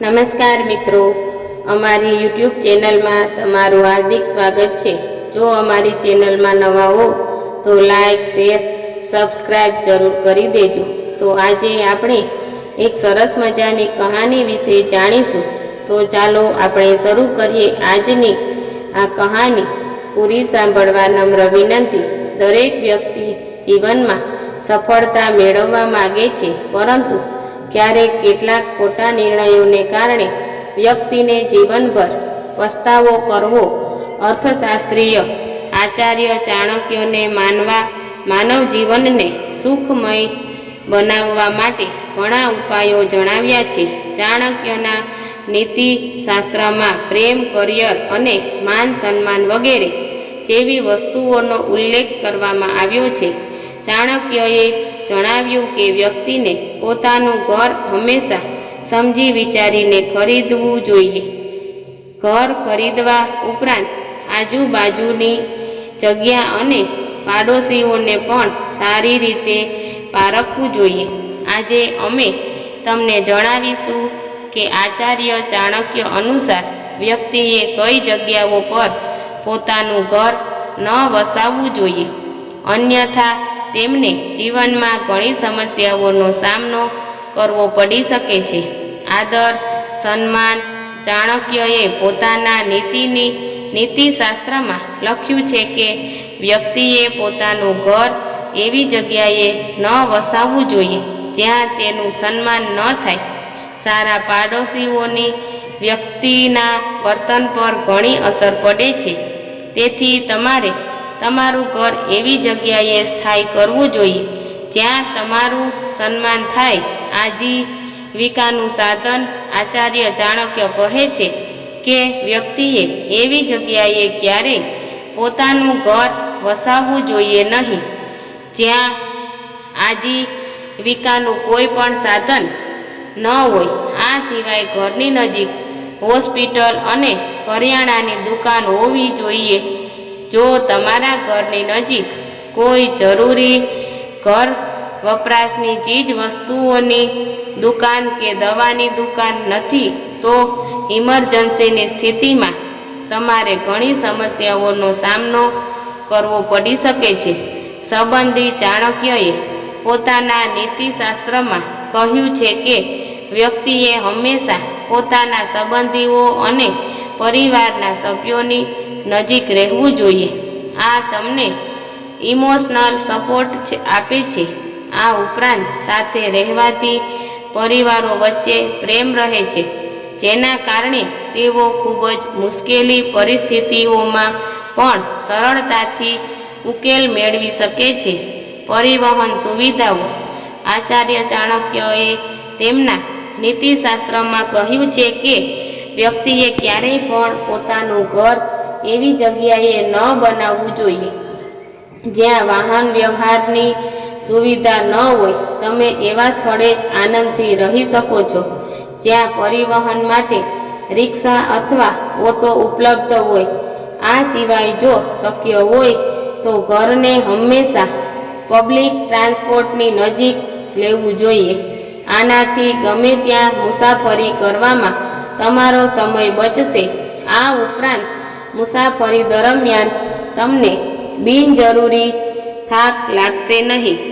નમસ્કાર મિત્રો. અમારી યુટ્યુબ ચેનલમાં તમારું હાર્દિક સ્વાગત છે. જો અમારી ચેનલમાં નવા હો, તો લાઈક, શેર સબસ્ક્રાઈબ જરૂર કરી દેજો. તો આજે આપણે એક સરસ મજાની કહાની વિશે જાણીશું. તો ચાલો આપણે શરૂ કરીએ આજની આ કહાની. પૂરી સાંભળવા નમ્ર વિનંતી. દરેક વ્યક્તિ જીવનમાં સફળતા મેળવવા માગે છે, પરંતુ ક્યારેક કેટલાક ખોટા નિર્ણયોને કારણે વ્યક્તિને જીવનભર પસ્તાવો કરવો અર્થશાસ્ત્રીય આચાર્ય ચાણક્યોને માનવા માનવ જીવનને સુખમય બનાવવા માટે ઘણા ઉપાયો જણાવ્યા છે. ચાણક્યના નીતિશાસ્ત્રમાં પ્રેમ, કરિયર અને માન સન્માન વગેરે જેવી વસ્તુઓનો ઉલ્લેખ કરવામાં આવ્યો છે. ચાણક્યએ જણાવ્યું કે વ્યક્તિને પોતાનું ઘર હંમેશા સમજી વિચારીને ખરીદવું જોઈએ. ઘર ખરીદવા ઉપરાંત આજુબાજુની જગ્યા અને પાડોશીઓને પણ સારી રીતે પારખવું જોઈએ. આજે અમે તમને જણાવીશું કે આચાર્ય ચાણક્ય અનુસાર વ્યક્તિએ કઈ જગ્યાઓ પર પોતાનું ઘર ન વસાવવું જોઈએ. અન્યથા તેમને જીવનમાં ઘણી સમસ્યાઓનો સામનો કરવો પડી શકે છે. આદર, સન્માન, ચાણક્યએ પોતાના નીતિની, નીતિશાસ્ત્રમાં લખ્યું છે કે વ્યક્તિએ પોતાનું ઘર એવી જગ્યાએ ન વસાવવું જોઈએ, જ્યાં તેનું સન્માન ન થાય. સારા પાડોશીઓની વ્યક્તિના વર્તન પર ઘણી અસર પડે છે. તેથી તમારે તમારું ઘર એવી જગ્યાએ સ્થાયી કરવું જોઈએ, જ્યાં તમારું સન્માન થાય આજીવિકાનું સાધન આચાર્ય ચાણક્ય કહે છે કે વ્યક્તિએ એવી જગ્યાએ ક્યારેય પોતાનું ઘર વસાવવું જોઈએ નહીં, જ્યાં આજીવિકાનું કોઈ પણ સાધન ન હોય. આ સિવાય ઘરની નજીક હોસ્પિટલ અને કરિયાણાની દુકાન હોવી જોઈએ. જો તમારા ઘરની નજીક કોઈ જરૂરી ઘર વપરાશની ચીજ વસ્તુઓની દુકાન કે દવાની દુકાન નથી, તો ઇમરજન્સીની સ્થિતિમાં તમારે ઘણી સમસ્યાઓનો સામનો કરવો પડી શકે છે. સંબંધી ચાણક્યએ પોતાના નીતિશાસ્ત્રમાં કહ્યું છે કે વ્યક્તિએ હંમેશા પોતાના સંબંધીઓ અને પરિવારના સભ્યોની નજીક રહેવું જોઈએ. આ તમને ઇમોશનલ સપોર્ટ આપે છે. આ ઉપરાંત સાથે રહેવાથી પરિવારો વચ્ચે પ્રેમ રહે છે, જેના કારણે તેઓ ખૂબ જ મુશ્કેલી પરિસ્થિતિઓમાં પણ સરળતાથી ઉકેલ મેળવી શકે છે. પરિવહન સુવિધાઓ. આચાર્ય ચાણક્યએ તેમના નીતિશાસ્ત્રમાં કહ્યું છે કે વ્યક્તિએ ક્યારેય પણ પોતાનું ઘર એવી જગ્યાએ ન બનાવવું જોઈએ. જ્યાં વાહન વ્યવહારની સુવિધા ન હોય, તમે એવા સ્થળે જ આનંદથી રહી શકો છો. જ્યાં પરિવહન માટે રિક્ષા અથવા ઓટો ઉપલબ્ધ હોય, આ સિવાય જો શક્ય હોય, તો ઘરને હંમેશા પબ્લિક ટ્રાન્સપોર્ટની નજીક લેવું જોઈએ. આનાથી ગમે ત્યાં મુસાફરી કરવામાં તમારો સમય બચશે. આ ઉપરાંત મુસાફરી દરમિયાન તમને બિનજરૂરી થાક લાગશે નહીં.